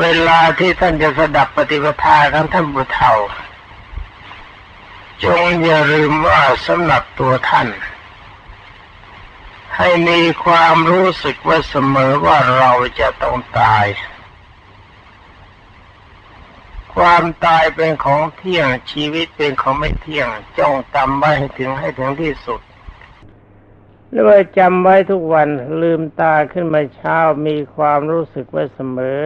เวลาที่ท่านจะสดับปฏิปทาของท่านบุเฒ่าจงอย่าลืมว่าสำหรับตัวท่าน ให้มีความรู้สึกว่าเสมอว่าเราจะต้องตาย ความตายเป็นของเที่ยงชีวิตเป็นของไม่เที่ยงจ้องจำไว้ให้ถึงให้ถึงที่สุดแล้วว่าจำไว้ทุกวันลืมตาขึ้นมาเช้ามีความรู้สึกว่าเสมอ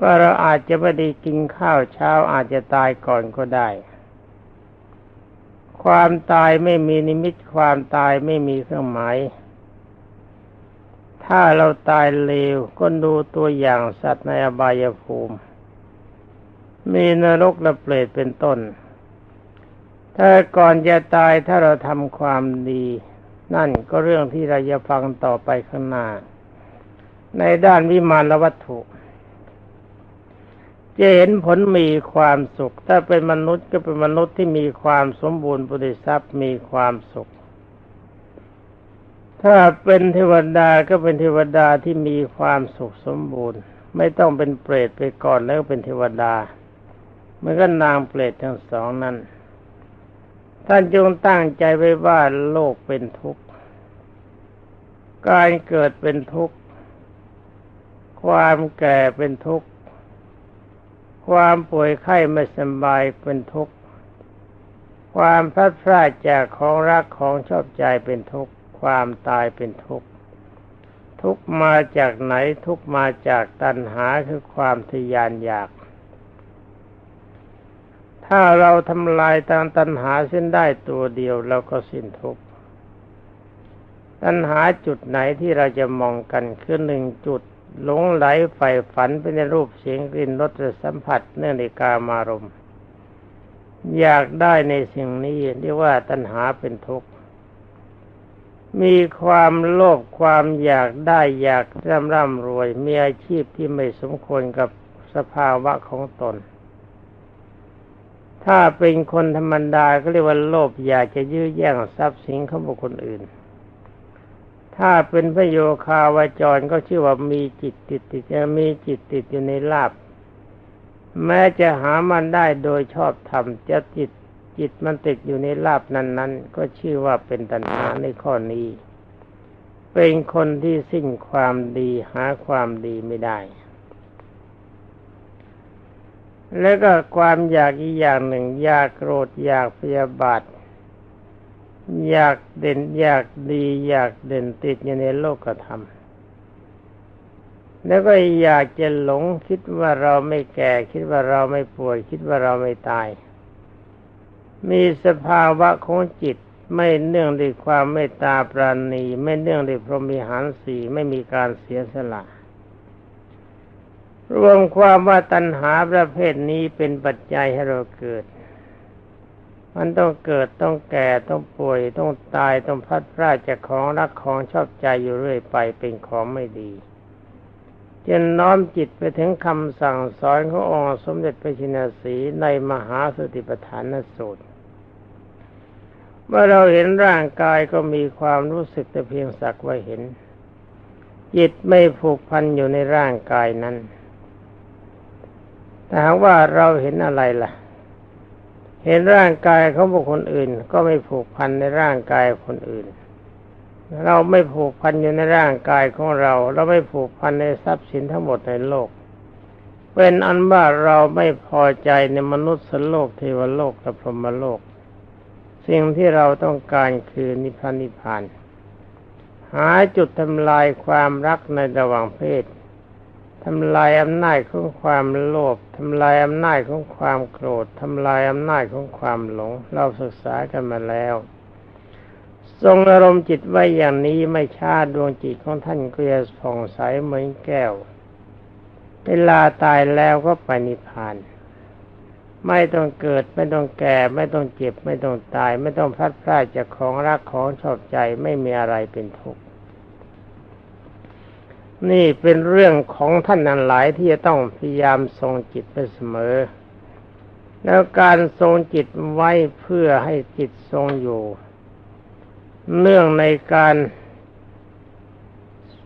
ว่าเราอาจจะไม่ได้กินข้าวเช้าอาจจะตายก่อนก็ได้ ความตายไม่มีนิมิตความตายไม่มีเครื่องหมาย ถ้าเราตายเลวก็ดูตัวอย่างสัตว์ในอบายภูมิ มีนรกและเปรตเป็นต้น ถ้าก่อนจะตายถ้าเราทำความดี นั่นก็เรื่องที่เราจะฟังต่อไปข้างหน้า ในด้านวิมานวัตถุ จะเห็นผลมีความสุข ถ้าเป็นมนุษย์ก็เป็นมนุษย์ที่มีความสมบูรณ์บริทรัพย์มีความสุข ถ้าเป็นเทวดาก็เป็นเทวดาที่มีความสุขสมบูรณ์ ไม่ต้องเป็นเปรตไปก่อนแล้วเป็นเทวดามันก็นางเปรตทั้งสองนั้น ท่านจงตั้งใจไว้ว่าโลกเป็นทุกข์ การเกิดเป็นทุกข์ ความแก่เป็นทุกข์ ความป่วยไข้ไม่สบายเป็นทุกข์ ความพลัดพรากจากของรักของชอบใจเป็นทุกข์ ความตายเป็นทุกข์ ทุกมาจากไหนทุกมาจากตัณหาคือความทยานอยาก ถ้าเราทำลายตามตัณหาเส้นได้ตัวเดียวเราก็สิ้นทุกข์ตัณหาจุดไหนที่เราจะมองกันคือหนึ่งจุด หลงไหลใฝ่ฝันไปในรูปเสียงกลิ่นรสสัมผัสเนื่องในกามารมณ์อยากได้ในสิ่งนี้เรียกว่าตัณหาเป็นทุกข์มีความโลภความอยากได้อยากร่ำร่ำรวย มีอาชีพที่ไม่สมควรกับสภาวะของตน ถ้าเป็นคนธรรมดาก็เรียกว่าโลภอยากจะยื้อแย่งทรัพย์สินของบุคคลอื่น ถ้าเป็นพระโยคาวาจรก็ชื่อว่ามีจิตติดติดจะมีจิตติดอยู่ในลาบแม้จะหามันได้โดยชอบธรรมจะจิตจิตมันติดอยู่ในลาบนั้น ๆ ก็ชื่อว่าเป็นตัณหาในข้อนี้ เป็นคนที่สิ้นความดีหาความดีไม่ได้ แล้วก็ความอยากอีกอย่างหนึ่งอยากโกรธอยากพยาบาท อยากเด่นอยากดีอยากเด่นติดอยู่ในโลกธรรมแล้วก็อยากจะหลงคิดว่าเราไม่แก่ คิดว่าเราไม่ป่วย คิดว่าเราไม่ตาย มีสภาวะของจิตไม่เนื่องด้วยความเมตตาปราณี ไม่เนื่องด้วยพรหมิหารสีไม่มีการเสียสละ รวมความว่าตัณหาประเภทนี้เป็นปัจจัยให้เราเกิด มันต้องเกิดต้องแก่ต้องป่วย ต้องตายต้องพัดพรากจากของรักของชอบใจอยู่เรื่อยไปเป็นของไม่ดีจนน้อมจิตไปถึงคำสั่งสอนขององค์สมเด็จพระชินสีในมหาสติปัฏฐานสูตร เมื่อเราเห็นร่างกายก็มีความรู้สึกแต่เพียงสักว่าเห็น จิตไม่ผูกพันอยู่ในร่างกายนั้น แต่หากว่าเราเห็นอะไรล่ะ เห็นร่างกายของบุคคลอื่น ก็ไม่ผูกพันในร่างกายคนอื่น เราไม่ผูกพันอยู่ในร่างกายของเรา เราไม่ผูกพันในทรัพย์สินทั้งหมดในโลก เป็นอันว่าเราไม่พอใจในมนุษย์สโลกเทวโลกและพรหมโลก สิ่งที่เราต้องการคือนิพพานนิพพานหาจุดทำลายความรักในระหว่างเพศ ทำลายอำนาจของความโลภทำลายอำนาจของความโกรธทำลายอำนาจของความหลง เราศึกษากันมาแล้ว ทรงอารมณ์จิตไว้อย่างนี้ไม่ชาดวงจิตของท่านเก็จะผ่องใสเหมือนแก้ว เวลาตายแล้วก็ไปนิพพาน ไม่ต้องเกิดไม่ต้องแก่ ไม่ต้องเจ็บ ไม่ต้องตาย ไม่ต้องพลัดพรากจากของรักของชอบใจไม่มีอะไรเป็นทุกข์ นี่เป็นเรื่องของท่านนั้นหลายที่จะต้องพยายามทรงจิตไปเสมอ แล้วการทรงจิตไว้เพื่อให้จิตทรงอยู่ เนื่องในการ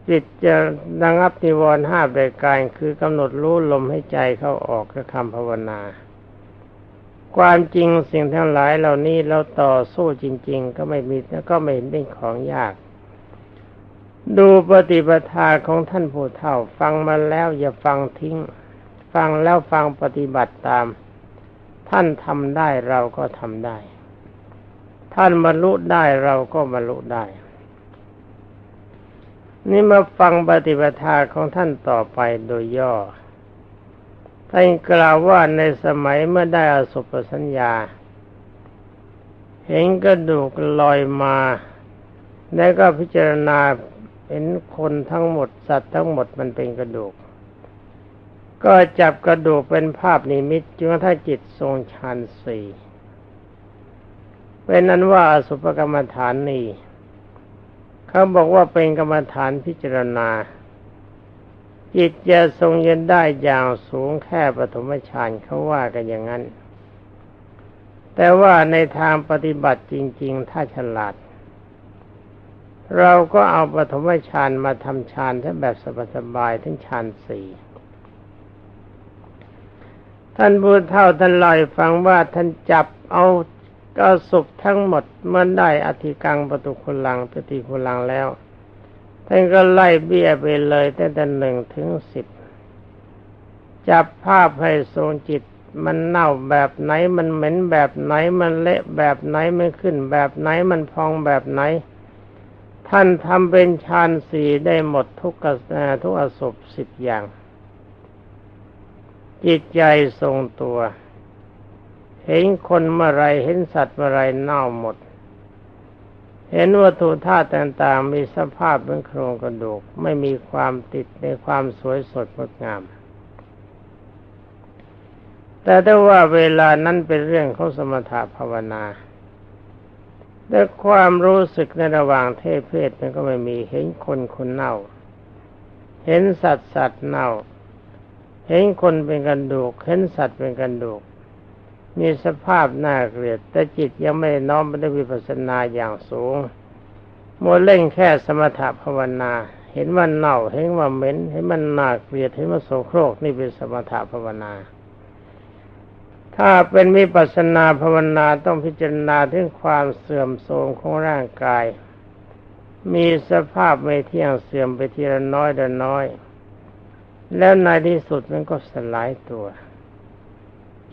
จิตจะระงับนิวรณ์ห้าประการคือกำหนดรู้ลมให้ใจเข้าออกกับคำภาวนา ความจริงสิ่งทั้งหลายเหล่านี้เราต่อสู้จริง ๆ ก็ไม่มีและก็ไม่เห็นเป็นของยาก ดูปฏิปทาของท่านผู้เฒ่า ฟังมาแล้วอย่าฟังทิ้ง ฟังแล้วฟังปฏิบัติตาม ท่านทำได้เราก็ทำได้ ท่านบรรลุได้เราก็บรรลุได้ นี่มาฟังปฏิปทาของท่านต่อไปโดยย่อ ท่านกล่าวว่าในสมัยเมื่อได้อสุปสัญญา เห็นกระดูกลอยมา แล้วก็พิจารณา เห็นคนทั้งหมดสัตว์ทั้งหมดมันเป็นกระดูก ก็จับกระดูกเป็นภาพนิมิตจนถ้าจิตทรงฌานสี่เป็นนั้นว่าอสุภกรรมฐานนี้เขาบอกว่าเป็นกรรมฐานพิจารณา จิตจะทรงเย็นได้อย่างสูงแค่ปฐมฌานเขาว่ากันอย่างนั้น แต่ว่าในทางปฏิบัติจริง ๆ ถ้าฉลาด เราก็เอาปฐมฌานมาทำฌานถ้าแบบสบายๆทั้งฌานสี่ท่านบูเท่าท่านลอยฟังว่าท่านจับเอาก็สุขทั้งหมดเมื่อได้อธิกังประตุคุลังปฏิคุลังแล้ว ท่านก็ไล่เบี้ยไปเลยตั้งแต่หนึ่งถึงสิบจับภาพให้ทรงจิตมันเน่าแบบไหนมันเหม็นแบบไหนมันเละแบบไหนไม่ขึ้นแบบไหนมันพองแบบไหน ท่านทำเป็นฌานสี่ได้หมดทุกกระทุกอสบสิบอย่าง จิตใจทรงตัว เห็นคนเมื่อไรเห็นสัตว์เมื่อไรเน่าหมด เห็นวัตถุธาตุต่างๆ มีสภาพเป็นโครงกระดูก ไม่มีความติดในความสวยสดงดงาม แต่ถ้าว่าเวลานั้นเป็นเรื่องของสมถะภาวนา แต่ความรู้สึกในระหว่างเทพเพศมันก็ไม่มีเห็นคนคนเน่า เห็นสัตว์สัตว์เน่า เห็นคนเป็นกระดูก เห็นสัตว์เป็นกระดูก มีสภาพน่าเกลียด แต่จิตยังไม่น้อมไปด้วยวิปัสสนาอย่างสูงมัวเล่นแค่สมถะภาวนา เห็นมันเน่า เห็นว่าเหม็น เห็นมันน่าเกลียด เห็นมันโสโครกนี่เป็นสมถะภาวนา ถ้าเป็นวิปัสนาภาวนาต้องพิจารณาถึงความเสื่อมโทรมของร่างกาย มีสภาพไม่เที่ยงเสื่อมไปทีละน้อยละน้อย แล้วในที่สุดมันก็สลายตัว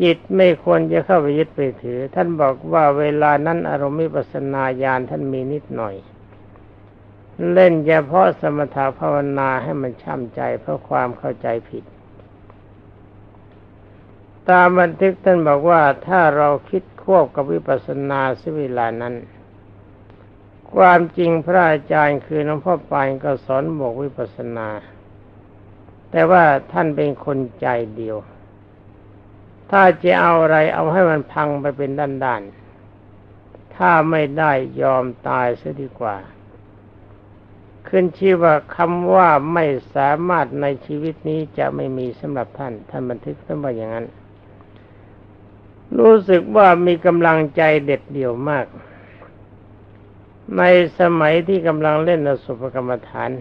จิตไม่ควรจะเข้าไปยึดไปถือ ท่านบอกว่าเวลานั้นอารมณ์มิปัสนาญาณท่านมีนิดหน่อย เล่นเฉพาะสมถะภาวนาให้มันช่ำใจเพราะความเข้าใจผิด ตามบันทึกท่านบอกว่าถ้าเราคิดควบกับวิปัสสนาสิเวลานั้น ความจริงพระอาจารย์คือหลวงพ่อปานก็สอนบอกวิปัสสนา แต่ว่าท่านเป็นคนใจเดียว ถ้าจะเอาอะไรเอาให้มันพังไปเป็นด้านๆ ถ้าไม่ได้ยอมตายเสียดีกว่า ขึ้นชื่อว่าคำว่าไม่สามารถในชีวิตนี้จะไม่มีสำหรับท่าน ท่านบันทึกท่านว่าอย่างนั้น รู้สึกว่ามีกำลังใจเด็ดเดี่ยวมาก ในสมัยที่กำลังเล่นอสุภกรรมฐาน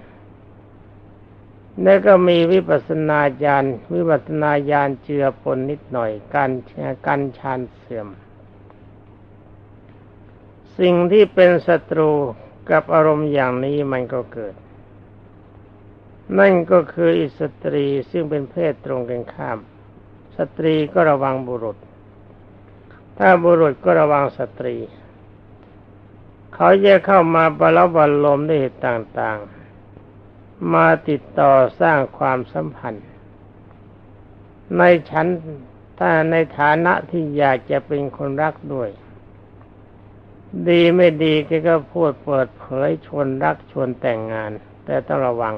แล้วก็มีวิปัสนาญาณวิปัสนาญาณเจือปนนิดหน่อย การการชานเสื่อม สิ่งที่เป็นศัตรูกับอารมณ์อย่างนี้มันก็เกิด นั่นก็คืออิสตรีซึ่งเป็นเพศตรงกันข้าม สตรีก็ระวังบุรุษ ถ้าบุรุษก็ระวังสตรี เขาจะเข้ามาบรลบัลลมด้วยเหตุต่างๆ มาติดต่อสร้างความสัมพันธ์ ในชั้นถ้าในฐานะที่อยากจะเป็นคนรักด้วย ดีไม่ดีแกก็พูดเปิดเผยชวนรักชวนแต่งงาน แต่ต้องระวัง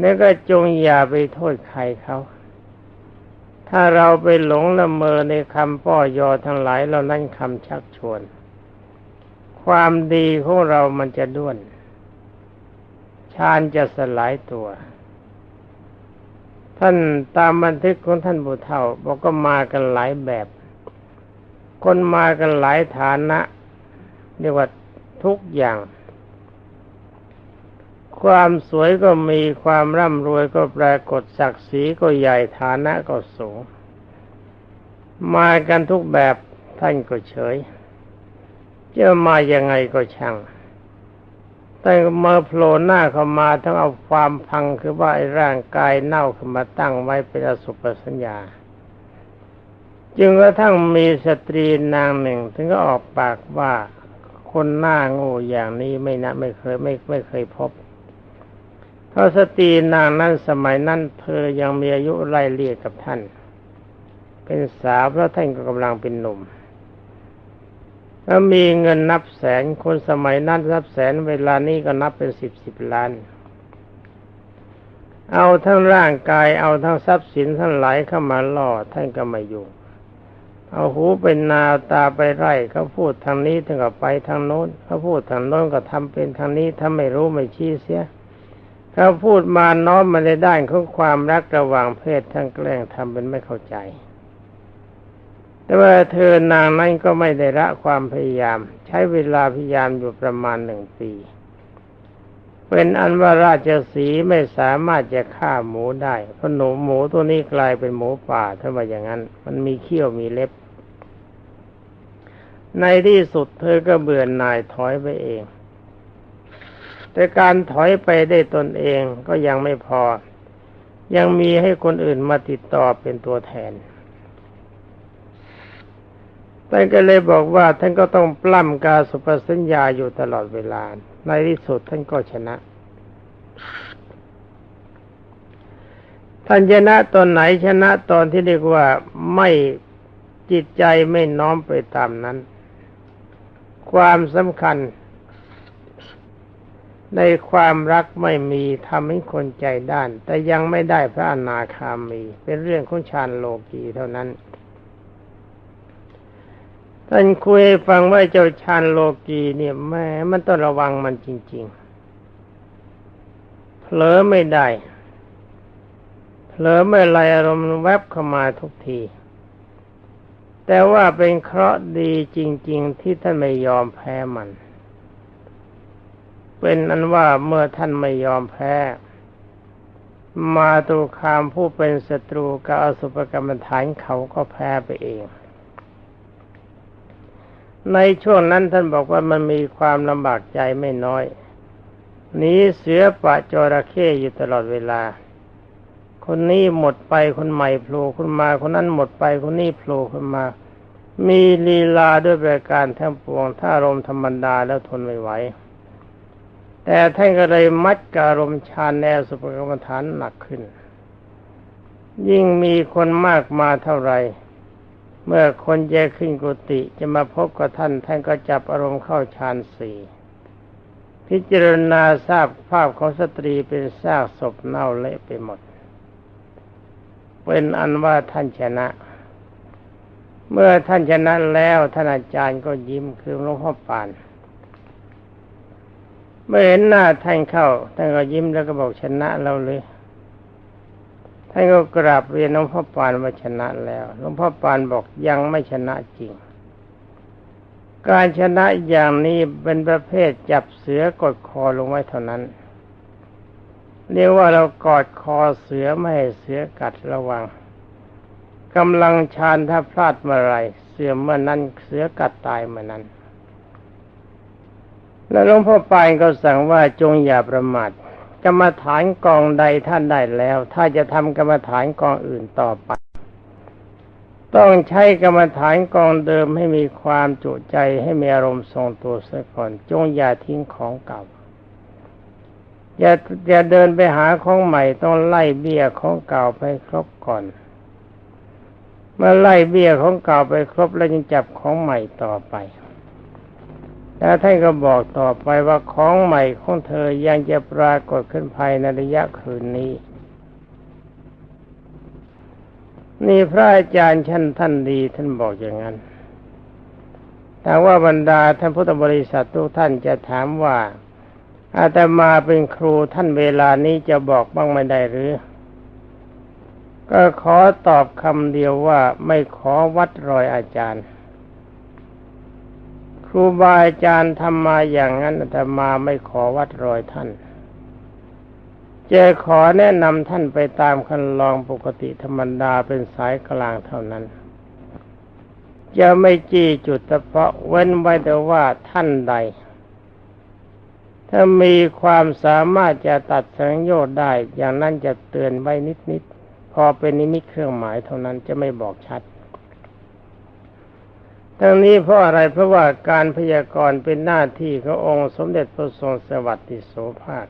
นี่ก็จงอย่าไปโทษใครเขา ถ้าเราไปหลงละเมอในคำป้อยอทั้งหลายเรานั่นคำชักชวน ความดีของเรามันจะด้วนฌานจะสลายตัว ท่านตามบันทึกของท่านบุเทาบอกก็มากันหลายแบบ คนมากันหลายฐานะเรียกว่าทุกอย่าง ความสวยก็มีความร่ำรวยก็ปรากฏศักดิ์ศรีก็ใหญ่ฐานะก็สูง มากันทุกแบบท่านก็เฉยจะมายังไงก็ช่าง แต่เมื่อโผล่หน้าเข้ามาทั้งเอาความพังคือว่าไอ้ร่างกายเน่าขึ้นมาตั้งไว้เป็นอสุปสัญญา จึงกระทั่งมีสตรีนางหนึ่ง ถึงก็ออกปากว่าคนหน้าโงูอย่างนี้ไม่นะไม่เคยไม่ไม่เคยพบ ราะสตรีนางนั้นสมัยนั้นเธอยังมีอายุไล่เลี่ยกับท่าน เป็นสาวเพราะท่านก็กำลังเป็นหนุ่มแล้วมีเงินนับแสนคนสมัยนั้นนับแสนเวลานี้ก็นับเป็นสิบสิบล้าน เอาทั้งร่างกายเอาทั้งทรัพย์สินทั้งหลายเข้ามาล่อท่านก็ไม่อยุ่เอาหูเป็นนาตาไปไร่เขาพูดทางนี้ถึงกับไปทางโน้นเขาพูดทางโน้นก็ทำเป็นทางนี้ถ้าไม่รู้ไม่ชี้เสีย เขาพูดมาน้อมมาในด้านของความรักระหว่างเพศทั้งแกล้งทำเป็นไม่เข้าใจ แต่ว่าเธอนางนั้นก็ไม่ได้ละความพยายาม ใช้เวลาพยายามอยู่ประมาณหนึ่งปี เป็นอันว่าราชสีไม่สามารถจะฆ่าหมูได้เพราะหนูหมูตัวนี้กลายเป็นหมูป่าถ้าว่าอย่างนั้น มันมีเขี้ยวมีเล็บ ในที่สุดเธอก็เบื่อหน่ายถอยไปเอง แต่การถอยไปได้ตนเองก็ยังไม่พอ ยังมีให้คนอื่นมาติดต่อเป็นตัวแทนท่านก็เลยบอกว่าท่านก็ต้องปล้ำกาสุปสัญญาอยู่ตลอดเวลา ในที่สุดท่านก็ชนะ ท่านชนะตอนไหนชนะตอนที่เรียกว่าไม่จิตใจไม่น้อมไปตามนั้น ความสำคัญ ในความรักไม่มีทำให้คนใจด้าน แต่ยังไม่ได้พระอนาคามี เป็นเรื่องของฌานโลกีเท่านั้นท่านคุยฟังว่าเจ้าชานโลกีเนี่ยแม่มันต้องระวังมันจริง ๆ เผลอไม่ได้ เผลอไม่ไรอารมณ์แวบเข้ามาทุกที แต่ว่าเป็นเคราะห์ดีจริง ๆ ที่ท่านไม่ยอมแพ้มัน เป็นอันว่าเมื่อท่านไม่ยอมแพ้ มาตุคามผู้เป็นศัตรูกับอสุภกรรมฐานเขาก็แพ้ไปเอง ในช่วงนั้นท่านบอกว่ามันมีความลำบากใจไม่น้อยหนีเสือปะจระเข้อยู่ตลอดเวลา คนนี้หมดไปคนใหม่โผล่ขึ้นมา คนนั้นหมดไปคนนี้โผล่ขึ้นมา มีลีลาด้วยประการทั้งปวงถ้ารมธรรมดาแล้วทนไม่ไหว แต่ท่านก็เลยมัดการมชานแนวสุภกรรมฐานหนักขึ้น ยิ่งมีคนมากมาเท่าไหร่เมื่อคนแยขึ้นกุฏิจะมาพบกับท่าน ท่านก็จับอารมณ์เข้าฌานสี่พิจารณาทราบภาพของสตรีเป็นซากศพเน่าเละไปหมด เป็นอันว่าท่านชนะ เมื่อท่านชนะแล้วท่านอาจารย์ก็ยิ้มคือหลวงพ่อปาน เมื่อเห็นหน้าท่านเข้าท่านก็ยิ้มแล้วก็บอกชนะเราเลยท่านก็กราบเรียนหลวงพ่อปานว่าชนะแล้วหลวงพ่อปานบอกยังไม่ชนะจริง การชนะอย่างนี้เป็นประเภทจับเสือกดคอลงไว้เท่านั้น เรียกว่าเรากอดคอเสือไม่ให้เสือกัดระวังกำลังชานถ้าพลาดเมื่อไรเสือเมื่อนั้นเสือกัดตายเมื่อนั้น แล้วหลวงพ่อปานก็สั่งว่าจงอย่าประมาทกรรมฐานกองใดท่านได้แล้ว ถ้าจะทำกรรมฐานกองอื่นต่อไป ต้องใช้กรรมฐานกองเดิมให้มีความจุใจให้มีอารมณ์ทรงตัวเสียก่อน จงอย่าทิ้งของเก่าอย่าอย่าเดินไปหาของใหม่ต้องไล่เบี้ยของเก่าไปครบก่อน เมื่อไล่เบี้ยของเก่าไปครบแล้วจึงจับของใหม่ต่อไป แล้วท่านก็บอกต่อไปว่าของใหม่ของเธอยังจะปรากฏขึ้นภายในระยะคืนนี้ นี่พระอาจารย์ชั้นท่านดีท่านบอกอย่างนั้นแต่ว่าบรรดาท่านพุทธบริษัททุกท่านจะถามว่าอาตมาเป็นครูท่านเวลานี้จะบอกบ้างไม่ได้หรือ ก็ขอตอบคำเดียวว่าไม่ขอวัดรอยอาจารย์ ครูบาอาจารย์ทำมาอย่างนั้นแต่มาไม่ขอวัดรอยท่านจะขอแนะนำท่านไปตามคันลองปกติธรรมดาเป็นสายกลางเท่านั้น จะไม่จี้จุดเฉพาะเว้นไว้แต่ว่าท่านใด ถ้ามีความสามารถจะตัดสังโยชน์ได้ อย่างนั้นจะเตือนไว้นิดๆพอเป็นนิมิตเครื่องหมายเท่านั้นจะไม่บอกชัด ทั้งนี้เพราะอะไรเพราะว่าการพยากรณ์เป็นหน้าที่ขององค์สมเด็จพระทรงสวัสดิโสภาค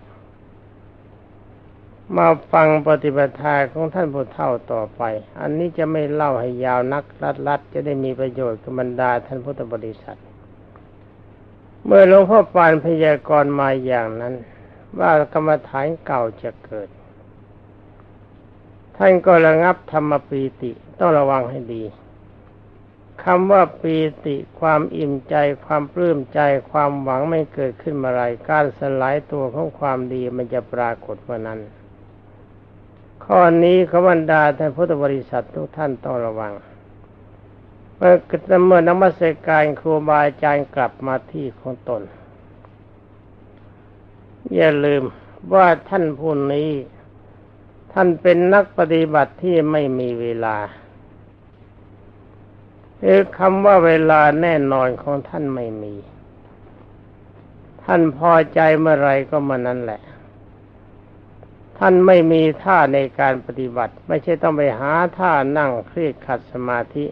มาฟังปฏิบัติาของท่านผู้เฒ่าต่อไป อันนี้จะไม่เล่าให้ยาวนักรัดรัดจะได้มีประโยชน์กับบรรดาท่านพุทธบริษัท เมื่อหลวงพ่อปานพยากรณ์มาอย่างนั้น ว่ากรรมฐานเก่าจะเกิด ท่านก็ระงับธรรมปีติต้องระวังให้ดี คำว่าปีติความอิ่มใจความปลื้มใจความหวังไม่เกิดขึ้นมาไรการสลายตัวของความดีมันจะปรากฏว่านั้น ข้อนี้ขบันดาท่านพุทธบริษัททุกท่านต้องระวัง เมื่อเมื่อนมัสการครูบาอาจารย์กลับมาที่ของตน อย่าลืมว่าท่านผู้นี้ ท่านเป็นนักปฏิบัติที่ไม่มีเวลา คือคำว่าเวลาแน่นอนของท่านไม่มี ท่านพอใจเมื่อไรก็มื่อนั้นแหละ ท่านไม่มีท่าในการปฏิบัติ ไม่ใช่ต้องไปหาท่านั่งเครียดขัดสมาธิ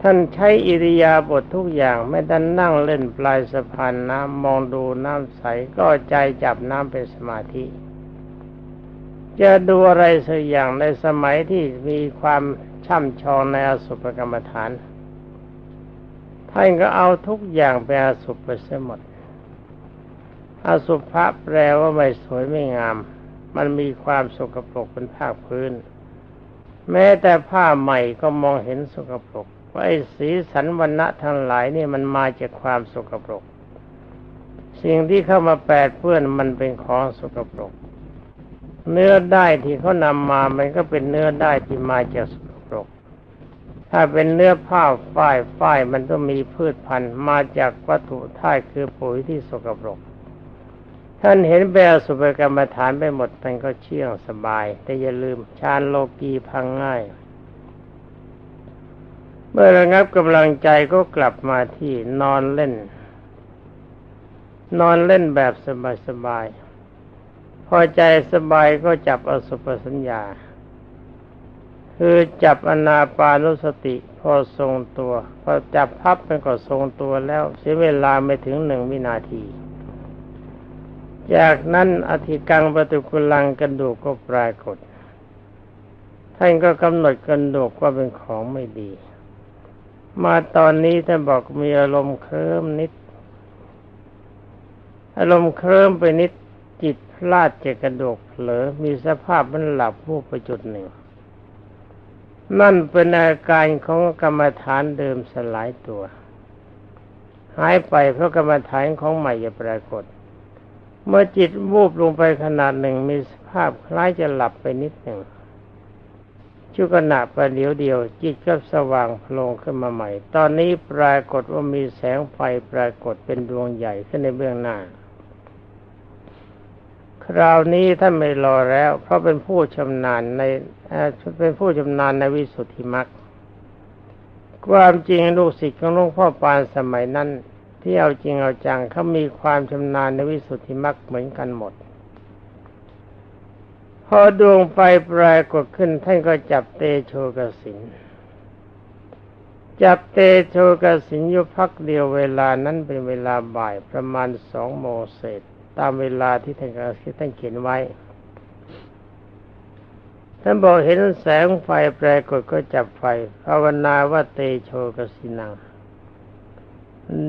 ท่านใช้อิริยาบถททุกอย่างไม่ดันนั่งเล่นปลายสะพานน้ำมองดูน้ำใสก็ใจจับน้ำเป็นสมาธิจะดูอะไรสักอย่างในสมัยที่มีความ ช่ำชองในอสุภกรรมฐาน ท่านก็เอาทุกอย่างไปอสุภไปเสียหมด อสุภะแปลว่าไม่สวยไม่งาม มันมีความสกปรกเป็นภาคพื้น แม้แต่ผ้าใหม่ก็มองเห็นสกปรกว่าไอ้สีสันวันณะทั้งหลายนี่มันมาจากความสกปรก สิ่งที่เข้ามาแปดเปื้อนมันเป็นของสกปรกเนื้อได้ที่เขานำมา มันก็เป็นเนื้อได้ที่มาจากสกปรก ถ้าเป็นเนื้อผ้าฝ้ายฝ้ายมันต้องมีพืชพันธุ์มาจากวัตถุท่ายคือปุ๋ยที่สกปรก ท่านเห็นแบลสุภกรรมฐานไปหมดท่านก็เชื่องสบาย แต่อย่าลืมฌานโลกีพังง่าย เมื่อระงับกำลังใจก็กลับมาที่นอนเล่น นอนเล่นแบบสบายๆพอใจสบายก็จับอสุภสัญญา คือจับอนาปานุสติพอทรงตัว พอจับพับมันก็ทรงตัวแล้ว เสียเวลาไม่ถึงหนึ่งวินาที จากนั้นอธิกังปฏิกุลังกระดูกก็ปรากฏ ท่านก็กำหนดกระดูกว่าเป็นของไม่ดี มาตอนนี้ท่านบอกมีอารมณ์เคลิ้มนิด อารมณ์เคลิ้มไปนิดจิตพลาดจากกระดูกเผลอมีสภาพมันหลับผู้ประจุดหนึ่ง นั่นเป็นอาการของกรรมฐานเดิมสลายตัว หายไปเพราะกรรมฐานของใหม่จะปรากฏ เมื่อจิตวูบลงไปขนาดหนึ่งมีสภาพคล้ายจะหลับไปนิดหนึ่งชั่วขณะประเดี๋ยวเดียว จิตก็สว่างโผล่ขึ้นมาใหม่ ตอนนี้ปรากฏว่ามีแสงไฟปรากฏเป็นดวงใหญ่ขึ้นในเบื้องหน้า คราวนี้ท่านไม่รอแล้ว เพราะเป็นผู้ชำนาญในเป็นผู้ชำนาญในวิสุทธิมรรคความจริงลูกศิษย์ของหลวงพ่อปานสมัยนั้น ที่เอาจริงเอาจังเขามีความชำนาญในวิสุทธิมรรคเหมือนกันหมด พอดวงไฟปรายกฏขึ้นท่านก็จับเตโชกสินจับเตโชกสินอยู่พักเดียวเวลานั้นเป็นเวลาบ่ายประมาณสองโมงเศษ ตามเวลาที่ท่านที่ท่านเขียนไว้ ท่านบอกเห็นแสงไฟปรากฏก็จับไฟภาวนาว่าเตโชกสินัง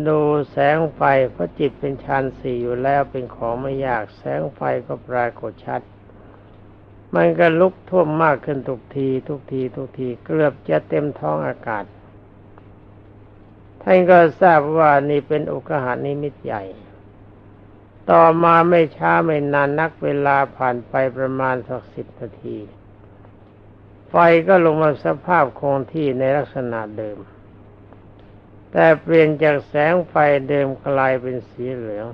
ดูแสงไฟเพราะจิตเป็นฌานสี่อยู่แล้วเป็นของไม่ยาก แสงไฟก็ปรากฏชัด มันก็ลุกท่วมมากขึ้นทุกที ทุกที ทุกทีเกือบจะเต็มท้องอากาศท่านก็ทราบว่านี่เป็นอุกหานิมิตใหญ่ ต่อมาไม่ช้าไม่นานนักเวลาผ่านไปประมาณสักสิบนาที ไฟก็ลงมาสภาพคงที่ในลักษณะเดิม แต่เปลี่ยนจากแสงไฟเดิมกลายเป็นสีเหลือง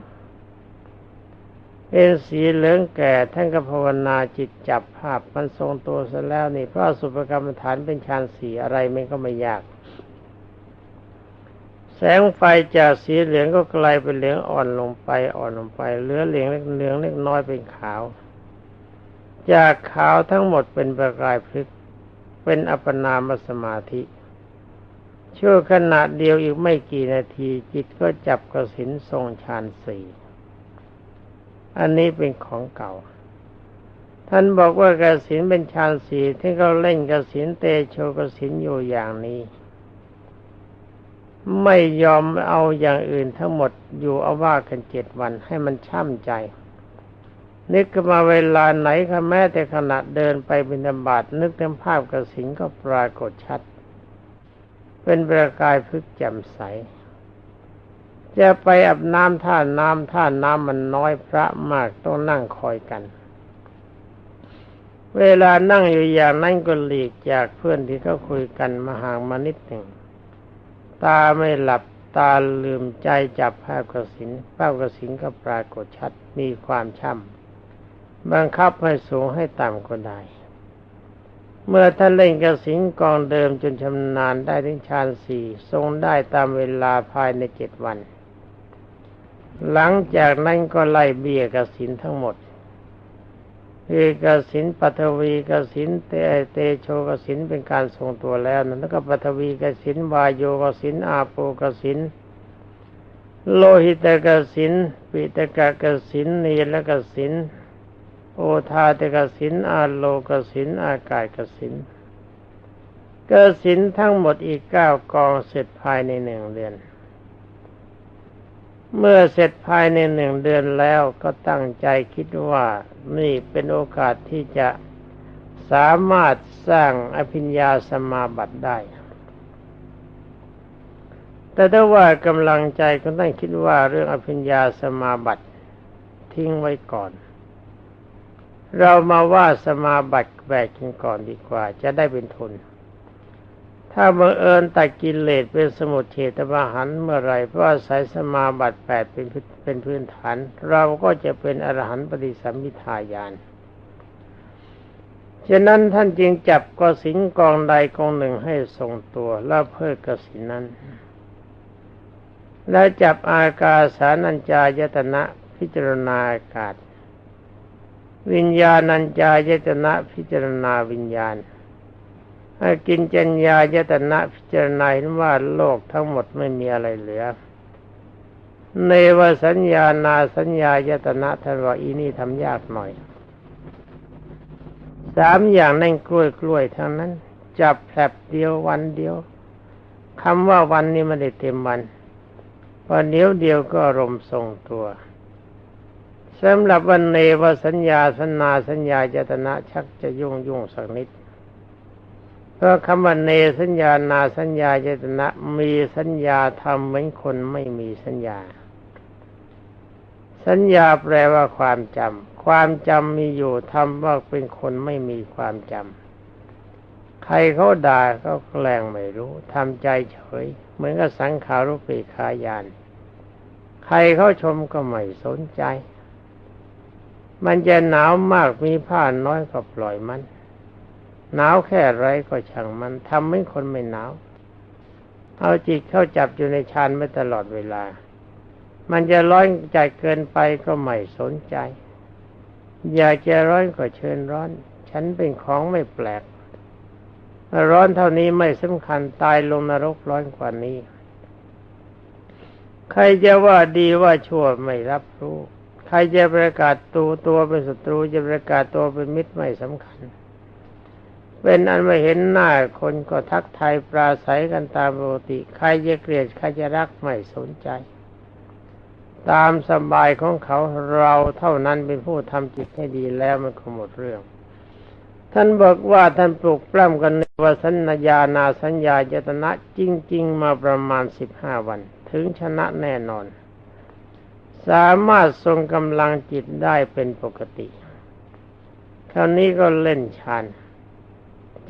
เป็นสีเหลืองแก่ท่านก็ภาวนาจิตจับภาพมันทรงตัวซะแล้วนี่เพราะสุภกรรมฐานเป็นฌานสีอะไรมันก็ไม่ยาก แสงไฟจากสีเหลืองก็กลายเป็นเหลืองอ่อนลงไปอ่อนลงไปเหลือเหลืองเล็กเหลืองเล็กน้อยเป็นขาว จากขาวทั้งหมดเป็นประกายพลึกเป็นอัปปนามสมาธิชั่วขณะเดียวอีกไม่กี่นาที จิตก็จับกระสินทรงฌานสี่อันนี้เป็นของเก่า ท่านบอกว่ากระสินเป็นฌานสี่ที่เขาเล่นกระสินเตโชกระสินอยู่อย่างนี้ ไม่ยอมเอาอย่างอื่นทั้งหมดอยู่เอาว่ากันเจ็ดวันให้มันช่ำใจ นึกมาเวลาไหนค่ะแม้แต่ขณะเดินไปบิณฑบาตนึกถึงภาพกระสินก็ปรากฏชัด เป็นประกายพึกแจ่มใส จะไปอาบน้ำท่าน้ำท่าน้ำมันน้อยพระมากต้องนั่งคอยกันเวลานั่งอยู่อย่างนั้นก็หลีกจากเพื่อนที่เขาคุยกันมาห่างมานิดหนึ่ง ตาไม่หลับตาลืมใจจับภาพกระสิน ภาพกระสินก็ปรากฏชัดมีความช่ำบังคับให้สูงให้ต่ำก็ได้ เมื่อท่านเล่นกระสินกองเดิมจนชำนาญได้ถึงฌานสี่ทรงได้ตามเวลาภายในเจ็ดวัน หลังจากนั้นก็ไล่เบี้ยกระสินทั้งหมด คือกสินปัทวีกสินเตเตโชกสินเป็นการทรงตัวแล้วนั้นแล้วก็ปัทวีกสินวายโยกสินอาโปกสินโลหิตกสินปิตกกสินเนลกสินโอทาตกสินอาโลกสินอากาศกสินกสินทั้งหมดอีกเก้ากองเสร็จภายในหนึ่งเดือน เมื่อเสร็จภายในหนึ่งเดือนแล้วก็ตั้งใจคิดว่านี่เป็นโอกาสที่จะสามารถสร้างอภิญญาสมาบัติได้ แต่ถ้าว่ากำลังใจก็ต้องคิดว่าเรื่องอภิญญาสมาบัติทิ้งไว้ก่อน เรามาว่าสมาบัติแบกกันก่อนดีกว่า จะได้เป็นทุน ถ้าบังเอิญตัดกิเลสเป็นสมุทเฉตมหันเมื่อไรเพราะอาศัยสมาบัติแปดเป็นเป็นพื้นฐาน เราก็จะเป็นอรหันต์ปฏิสัมพิทายานฉะนั้นท่านจึงจับกสินกองใดกองหนึ่งให้ทรงตัวแล้วเพิกกสินนั้น แล้วจับอากาสานัญจายตนะพิจารณาอากาศ วิญญาณัญจายตนะพิจารณาวิญญาณ กินจัญญายตนะพิจารณาเห็นว่าโลกทั้งหมดไม่มีอะไรเหลือ ในวสัญญานาสัญญายตนะท่านว่าอีนี่ทำยากหน่อย สามอย่างนั่นกล้วยกล้วยทั้งนั้น จับแผลบเดียววันเดียวคำว่าวันนี้ไม่ได้เต็มวันพอเดียวเดียวก็รมทรงตัวสำหรับวันเนวสัญญาสัญนาสัญญายตนะชักจะยุ่งยุ่งสักนิด เพราะคำว่าเนสัญญานาสัญญาเจตนะมีสัญญาทำเหมือนคนไม่มีสัญญา สัญญาแปลว่าความจำความจำมีอยู่ทำว่าเป็นคนไม่มีความจำใครเขาด่าก็แกล้งไม่รู้ทำใจเฉย เหมือนกับสังขารุปีคายาน ใครเขาชมก็ไม่สนใจ มันจะหนาวมากมีผ้าน้อยก็ปล่อยมัน หนาวแค่ไรก็ช่างมันทำให้คนไม่หนาว เอาจิตเข้าจับอยู่ในฌานไม่ตลอดเวลา มันจะร้อนใจเกินไปก็ไม่สนใจ อยากจะร้อนก็เชิญร้อน ฉันเป็นของไม่แปลก ร้อนเท่านี้ไม่สำคัญตายลงนรกร้อนกว่านี้ ใครจะว่าดีว่าชั่วไม่รับรู้ ใครจะประกาศตัวตัวเป็นศัตรูจะประกาศตัวเป็นมิตรไม่สำคัญ เป็นอันไม่เห็นหน้าคนก็ทักทายปราศัยกันตามปกติ ใครจะเกลียดใครจะรักไม่สนใจ ตามสบายของเขาเราเท่านั้นเป็นผู้ทำจิตให้ดีแล้วมันก็หมดเรื่อง ท่านบอกว่าท่านปลุกปล้ำกันในวสัญญานาสัญญาเจตนะจริง ๆ มาประมาณสิบห้าวัน ถึงชนะแน่นอน สามารถทรงกำลังจิตได้เป็นปกติคราวนี้ก็เล่นฌาน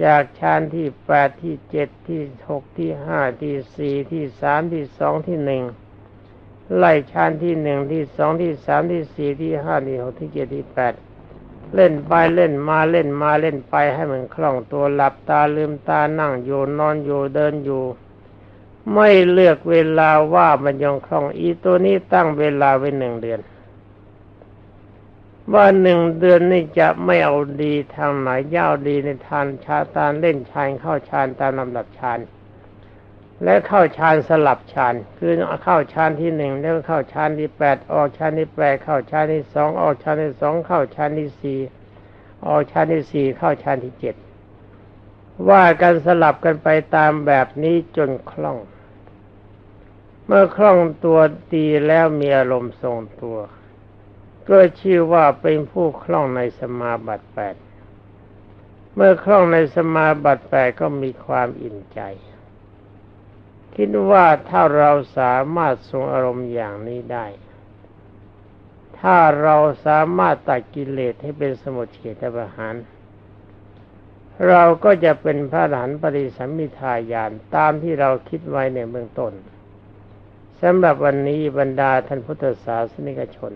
จากฌานที่แปดที่เจ็ดที่หกที่ห้าที่สี่ที่สามที่สองที่หนึ่งไล่ฌานที่หนึ่งที่สองที่สามที่สี่ที่ห้าที่หกที่เจ็ดที่แปดเล่นไปเล่นมาเล่นมาเล่นไปให้มันคล่องตัวหลับตาลืมตานั่งอยู่นอนอยู่เดินอยู่ ไม่เลือกเวลาว่ามันยังคล่องอีตัวนี้ตั้งเวลาไว้หนึ่งเดือน ว่าหนึ่งเดือนนี่จะไม่เอาดีทางไหนย่าวดีในทานชาตานเล่นชานเข้าชานตามลำดับชานและเข้าฌานสลับฌานคือเข้าฌานที่หนึ่งแล้วเข้าฌานที่แปดออกฌานที่แปดเข้าฌานที่สองออกฌานที่สองเข้าฌานที่สี่ออกฌานที่สี่เข้าฌานที่เจ็ดว่ากันสลับกันไปตามแบบนี้จนคล่อง เมื่อคล่องตัวดีแล้วมีอารมณ์ทรงตัว ก็ชื่อว่าเป็นผู้คล่องในสมาบัติแปดเมื่อคล่องในสมาบัติแปดก็มีความอิ่มใจ คิดว่าถ้าเราสามารถทรงอารมณ์อย่างนี้ได้ ถ้าเราสามารถตัดกิเลสให้เป็นสมุทเฉทประหารเราก็จะเป็นพระอรหันปฏิสัมมิทายานตามที่เราคิดไว้ในเบื้องต้นสำหรับวันนี้บรรดาท่านพุทธศาสนิกชน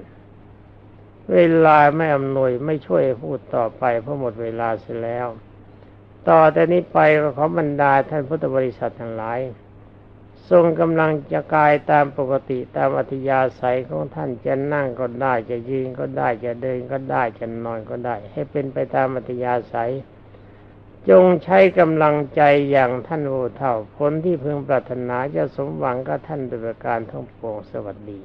เวลาไม่อำนวยไม่ช่วยพูดต่อไปเพราะหมดเวลาเสียแล้ว ต่อแต่นี้ไปขอบรรดาท่านพุทธบริษัททั้งหลาย ทรงกำลังจะกายตามปกติตามอัธยาศัยของท่านจะนั่งก็ได้จะยืนก็ได้จะเดินก็ได้จะนอนก็ได้ ให้เป็นไปตามอัธยาศัย จงใช้กำลังใจอย่างท่านโอเท่าผลที่พึงปรารถนาจะสมหวังกับท่านโดยประการทั้งปวงสวัสดี